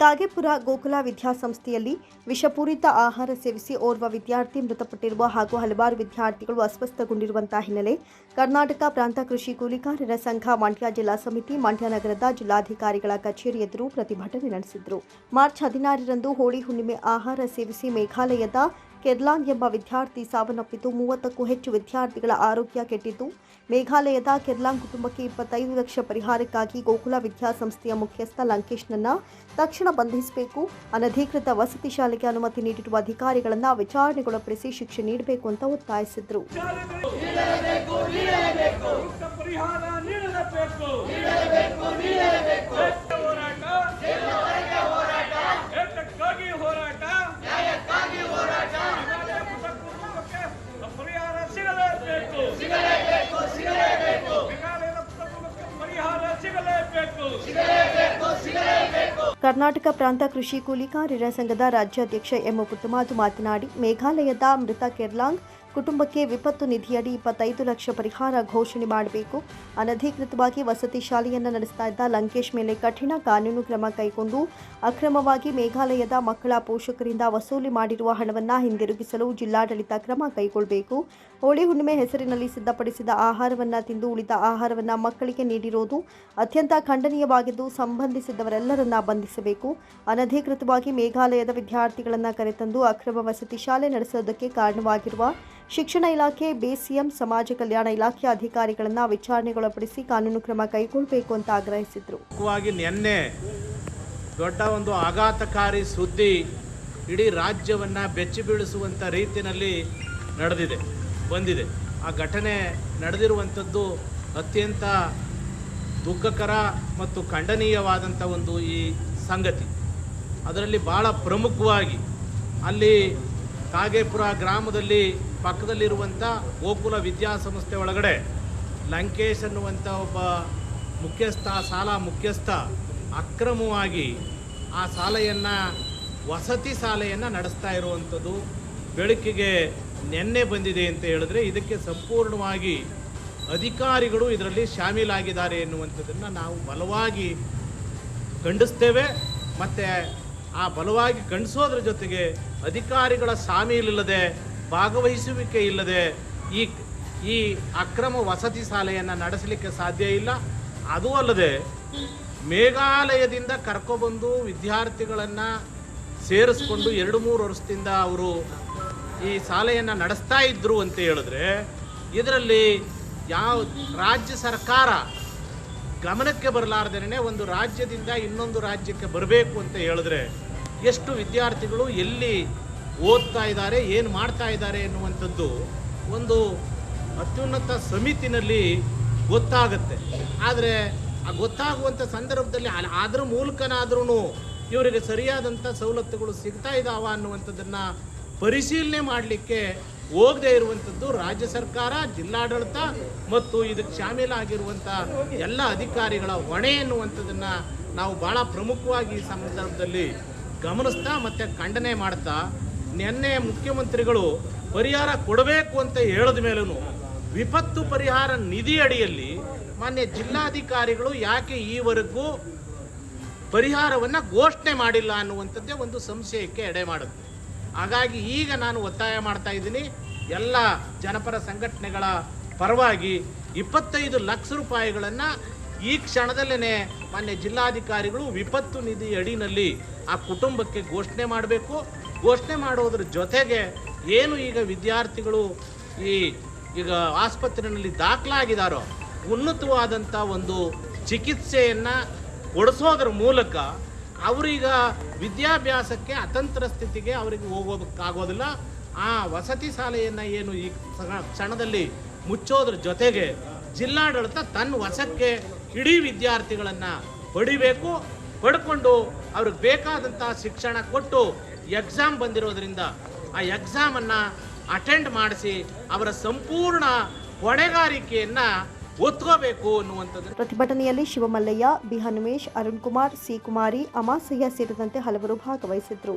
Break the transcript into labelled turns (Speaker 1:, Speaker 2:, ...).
Speaker 1: ಕಾಗೇಪುರ ಗೋಕುಲ ವಿದ್ಯಾಸಂಸ್ಥೆಯಲ್ಲಿ ವಿಷಪೂರಿತ ಆಹಾರ ಸೇವಿಸಿ ಓರ್ವ ವಿದ್ಯಾರ್ಥಿ ಮೃತಪಟ್ಟಿರುವ ಹಾಗೂ ಹಲವಾರು ವಿದ್ಯಾರ್ಥಿಗಳು ಅಸ್ವಸ್ಥಗೊಂಡಿರುವಂತಹ ಹಿನ್ನೆಲೆ ಕರ್ನಾಟಕ ಪ್ರಾಂತ ಕೃಷಿ ಕೂಲಿಕಾರರ ಸಂಘ ಮಂಡ್ಯ ಜಿಲ್ಲಾ ಸಮಿತಿ, ಮಂಡ್ಯ ನಗರದ ಜಿಲ್ಲಾಧಿಕಾರಿಗಳ ಕಚೇರಿ ಎದುರು ಪ್ರತಿಭಟನೆ ನಡೆಸಿದರು. ಮಾರ್ಚ್ ಹದಿನಾರರಂದು ಹೋಳಿ ಹುಣ್ಣಿಮೆ ಆಹಾರ ಸೇವಿಸಿ ಮೇಘಾಲಯದ ಕೆರ್ಲಾನ್ ಎಂಬ ವಿದ್ಯಾರ್ಥಿ ಸಾವನ್ನಪ್ಪಿದ್ದು ಮೂವತ್ತಕ್ಕೂ ಹೆಚ್ಚು ವಿದ್ಯಾರ್ಥಿಗಳ ಆರೋಗ್ಯ ಕೆಟ್ಟಿದ್ದು. ಮೇಘಾಲಯದ ಕೆರ್ಲಾನ್ ಕುಟುಂಬಕ್ಕೆ ಇಪ್ಪತ್ತೈದು ಲಕ್ಷ ಪರಿಹಾರಕ್ಕಾಗಿ ಗೋಕುಲ ವಿದ್ಯಾಸಂಸ್ಥೆಯ ಮುಖ್ಯಸ್ಥ ಲಂಕೇಶ್ನನ್ನ ತಕ್ಷಣ ಬಂಧಿಸಬೇಕು. ಅನಧಿಕೃತ ವಸತಿ ಶಾಲೆಗೆ ಅನುಮತಿ ನೀಡಿರುವ ಅಧಿಕಾರಿಗಳನ್ನು ವಿಚಾರಣೆಗೊಳಪಡಿಸಿ ಶಿಕ್ಷೆ ನೀಡಬೇಕು ಅಂತ ಒತ್ತಾಯಿಸಿದರು. ಕರ್ನಾಟಕ ಪ್ರಾಂತ ಕೃಷಿ ಕೂಲಿಕಾರರ ಸಂಘದ ರಾಜ್ಯಾಧ್ಯಕ್ಷ ಎಂ ಪುಟ್ಟಮಾದು ಮಾತನಾಡಿ ಮೇಘಾಲಯದ ಮೃತ ಕೆರ್ಲಾಂಗ್ ಕುಟುಂಬಕ್ಕೆ ವಿಪತ್ತು ನಿಧಿಯಡಿ ಇಪ್ಪತ್ತೈದು ಲಕ್ಷ ಪರಿಹಾರ ಘೋಷಣೆ ಮಾಡಬೇಕು. ಅನಧಿಕೃತವಾಗಿ ವಸತಿ ಶಾಲೆಯನ್ನು ನಡೆಸ್ತಾ ಇದ್ದ ಲಂಕೇಶ್ ಮೇಲೆ ಕಠಿಣ ಕಾನೂನು ಕ್ರಮ ಕೈಗೊಂಡು ಅಕ್ರಮವಾಗಿ ಮೇಘಾಲಯದ ಮಕ್ಕಳ ಪೋಷಕರಿಂದ ವಸೂಲಿ ಮಾಡಿರುವ ಹಣವನ್ನು ಹಿಂದಿರುಗಿಸಲು ಜಿಲ್ಲಾಡಳಿತ ಕ್ರಮ ಕೈಗೊಳ್ಳಬೇಕು ಹೋಳಿ ಹುಣ್ಣಿಮೆ ಹೆಸರಿನಲ್ಲಿ ಸಿದ್ಧಪಡಿಸಿದ ಆಹಾರವನ್ನು ತಿಂದು ಉಳಿದ ಆಹಾರವನ್ನು ಮಕ್ಕಳಿಗೆ ನೀಡಿರುವುದು ಅತ್ಯಂತ ಖಂಡನೀಯವಾಗಿದ್ದು ಸಂಬಂಧಿಸಿದವರೆಲ್ಲರನ್ನ ಬಂಧಿಸಬೇಕು. ಅನಧಿಕೃತವಾಗಿ ಮೇಘಾಲಯದ ವಿದ್ಯಾರ್ಥಿಗಳನ್ನು ಕರೆತಂದು ಅಕ್ರಮ ವಸತಿ ಶಾಲೆ ನಡೆಸೋದಕ್ಕೆ ಕಾರಣವಾಗಿರುವ ಶಿಕ್ಷಣ ಇಲಾಖೆ ಬಿಸಿಎಂ ಸಮಾಜ ಕಲ್ಯಾಣ ಇಲಾಖೆ ಅಧಿಕಾರಿಗಳನ್ನು ವಿಚಾರಣೆಗೊಳಪಡಿಸಿ ಕಾನೂನು ಕ್ರಮ ಕೈಗೊಳ್ಳಬೇಕು ಅಂತ ಆಗ್ರಹಿಸಿದರು.
Speaker 2: ನಿನ್ನೆ ದೊಡ್ಡ ಒಂದು ಆಘಾತಕಾರಿ ಸುದ್ದಿ ಇಡೀ ರಾಜ್ಯವನ್ನು ಬೆಚ್ಚಿ ಬೀಳಿಸುವಂಥ ರೀತಿಯಲ್ಲಿ ನಡೆದಿದೆ, ಬಂದಿದೆ. ಆ ಘಟನೆ ನಡೆದಿರುವಂಥದ್ದು ಅತ್ಯಂತ ದುಃಖಕರ ಮತ್ತು ಖಂಡನೀಯವಾದಂಥ ಒಂದು ಈ ಸಂಗತಿ. ಅದರಲ್ಲಿ ಭಾಳ ಪ್ರಮುಖವಾಗಿ ಅಲ್ಲಿ ಕಾಗೇಪುರ ಗ್ರಾಮದಲ್ಲಿ ಪಕ್ಕದಲ್ಲಿರುವಂಥ ಗೋಕುಲ ವಿದ್ಯಾಸಂಸ್ಥೆ ಒಳಗಡೆ ಲಂಕೇಶ್ ಅನ್ನುವಂಥ ಒಬ್ಬ ಮುಖ್ಯಸ್ಥ ಸಾಲ ಮುಖ್ಯಸ್ಥ ಅಕ್ರಮವಾಗಿ ಆ ಶಾಲೆಯನ್ನು, ವಸತಿ ಶಾಲೆಯನ್ನು ನಡೆಸ್ತಾ ಇರುವಂಥದ್ದು ಬೆಳಕಿಗೆ ನೆನ್ನೆ ಬಂದಿದೆ ಅಂತ ಹೇಳಿದ್ರೆ ಇದಕ್ಕೆ ಸಂಪೂರ್ಣವಾಗಿ ಅಧಿಕಾರಿಗಳು ಇದರಲ್ಲಿ ಶಾಮೀಲಾಗಿದ್ದಾರೆ ಎನ್ನುವಂಥದ್ದನ್ನು ನಾವು ಬಲವಾಗಿ ಖಂಡಿಸ್ತೇವೆ. ಮತ್ತು ಆ ಬಲವಾಗಿ ಖಂಡಿಸೋದ್ರ ಜೊತೆಗೆ ಅಧಿಕಾರಿಗಳ ಸಾಮೀಲಿಲ್ಲದೆ ಭಾಗವಹಿಸುವಿಕೆ ಇಲ್ಲದೆ ಈ ಈ ಅಕ್ರಮ ವಸತಿ ಶಾಲೆಯನ್ನು ನಡೆಸಲಿಕ್ಕೆ ಸಾಧ್ಯ ಇಲ್ಲ. ಅದೂ ಅಲ್ಲದೆ ಮೇಘಾಲಯದಿಂದ ಕರ್ಕೊಬಂದು ವಿದ್ಯಾರ್ಥಿಗಳನ್ನು ಸೇರಿಸ್ಕೊಂಡು ಎರಡು ಮೂರು ವರ್ಷದಿಂದ ಅವರು ಈ ಶಾಲೆಯನ್ನು ನಡೆಸ್ತಾ ಇದ್ರು ಅಂತ ಹೇಳಿದ್ರೆ ಇದರಲ್ಲಿ ಯಾವ ರಾಜ್ಯ ಸರ್ಕಾರ ಗಮನಕ್ಕೆ ಬರಲಾರ್ದೇನೆ ಒಂದು ರಾಜ್ಯದಿಂದ ಇನ್ನೊಂದು ರಾಜ್ಯಕ್ಕೆ ಬರಬೇಕು ಅಂತ ಹೇಳಿದ್ರೆ ಎಷ್ಟು ವಿದ್ಯಾರ್ಥಿಗಳು ಎಲ್ಲಿ ಓದ್ತಾ ಇದ್ದಾರೆ, ಏನು ಮಾಡ್ತಾ ಇದ್ದಾರೆ ಎನ್ನುವಂಥದ್ದು ಒಂದು ಅತ್ಯುನ್ನತ ಸಮಿತಿನಲ್ಲಿ ಗೊತ್ತಾಗುತ್ತೆ. ಆದರೆ ಆ ಗೊತ್ತಾಗುವಂಥ ಸಂದರ್ಭದಲ್ಲಿ ಅದರ ಮೂಲಕನಾದ್ರೂ ಇವರಿಗೆ ಸರಿಯಾದಂಥ ಸವಲತ್ತುಗಳು ಸಿಗ್ತಾ ಇದ್ದಾವ ಅನ್ನುವಂಥದ್ದನ್ನು ಪರಿಶೀಲನೆ ಮಾಡಲಿಕ್ಕೆ ಹೋಗದೇ ಇರುವಂಥದ್ದು ರಾಜ್ಯ ಸರ್ಕಾರ, ಜಿಲ್ಲಾಡಳಿತ ಮತ್ತು ಇದಕ್ಕೆ ಶಾಮೀಲಾಗಿರುವಂಥ ಎಲ್ಲ ಅಧಿಕಾರಿಗಳ ಹೊಣೆ ಎನ್ನುವಂಥದ್ದನ್ನು ನಾವು ಭಾಳ ಪ್ರಮುಖವಾಗಿ ಈ ಸಂದರ್ಭದಲ್ಲಿ ಗಮನಿಸ್ತಾ ಮತ್ತು ಖಂಡನೆ ಮಾಡ್ತಾ ನಿನ್ನೆ ಮುಖ್ಯಮಂತ್ರಿಗಳು ಪರಿಹಾರ ಕೊಡಬೇಕು ಅಂತ ಹೇಳಿದ ಮೇಲೂ ವಿಪತ್ತು ಪರಿಹಾರ ನಿಧಿ ಅಡಿಯಲ್ಲಿ ಮಾನ್ಯ ಜಿಲ್ಲಾಧಿಕಾರಿಗಳು ಯಾಕೆ ಈವರೆಗೂ ಪರಿಹಾರವನ್ನು ಘೋಷಣೆ ಮಾಡಿಲ್ಲ ಅನ್ನುವಂಥದ್ದೇ ಒಂದು ಸಂಶಯಕ್ಕೆ ಎಡೆ ಮಾಡುತ್ತೆ. ಹಾಗಾಗಿ ಈಗ ನಾನು ಒತ್ತಾಯ ಮಾಡ್ತಾ ಇದ್ದೀನಿ, ಎಲ್ಲ ಜನಪರ ಸಂಘಟನೆಗಳ ಪರವಾಗಿ ಇಪ್ಪತ್ತೈದು ಲಕ್ಷ ರೂಪಾಯಿಗಳನ್ನು ಈ ಕ್ಷಣದಲ್ಲೇ ಮಾನ್ಯ ಜಿಲ್ಲಾಧಿಕಾರಿಗಳು ವಿಪತ್ತು ನಿಧಿ ಅಡಿನಲ್ಲಿ ಆ ಕುಟುಂಬಕ್ಕೆ ಘೋಷಣೆ ಮಾಡಬೇಕು. ಘೋಷಣೆ ಮಾಡೋದ್ರ ಜೊತೆಗೆ ಏನು ಈಗ ವಿದ್ಯಾರ್ಥಿಗಳು ಈ ಈಗ ಆಸ್ಪತ್ರೆಯಲ್ಲಿ ದಾಖಲಾಗಿದ್ದಾರೋ ಉನ್ನತವಾದಂಥ ಒಂದು ಚಿಕಿತ್ಸೆಯನ್ನು ಕೊಡಿಸೋದ್ರ ಮೂಲಕ ಅವರೀಗ ವಿದ್ಯಾಭ್ಯಾಸಕ್ಕೆ ಅತಂತ್ರ ಸ್ಥಿತಿಗೆ ಅವರಿಗೆ ಹೋಗೋದಕ್ಕಾಗೋದಿಲ್ಲ. ಆ ವಸತಿ ಶಾಲೆಯನ್ನು ಏನು ಈ ಕ್ಷಣದಲ್ಲಿ ಮುಚ್ಚೋದ್ರ ಜೊತೆಗೆ ಜಿಲ್ಲಾಡಳಿತ ತನ್ನ ವಶಕ್ಕೆ ಇಡೀ ವಿದ್ಯಾರ್ಥಿಗಳನ್ನು ಪಡಿಬೇಕು, ಪಡ್ಕೊಂಡು ಅವ್ರಿಗೆ ಬೇಕಾದಂಥ ಶಿಕ್ಷಣ ಕೊಟ್ಟು ಎಕ್ಸಾಮ್ ಬಂದಿರೋದ್ರಿಂದ ಆ ಎಕ್ಸಾಮನ್ನು ಅಟೆಂಡ್ ಮಾಡಿಸಿ ಅವರ ಸಂಪೂರ್ಣ ಹೊಣೆಗಾರಿಕೆಯನ್ನು ಒತ್ಕೋಬೇಕು ಅನ್ನುವಂಥದ್ದು.
Speaker 1: ಪ್ರತಿಭಟನೆಯಲ್ಲಿ ಶಿವಮಲ್ಲಯ್ಯ, ಬಿ ಹನುಮೇಶ್, ಅರುಣ್ ಕುಮಾರ್, ಸಿ ಕುಮಾರಿ, ಅಮಾಸಯ್ಯ ಸೇರಿದಂತೆ ಹಲವರು ಭಾಗವಹಿಸಿದ್ರು.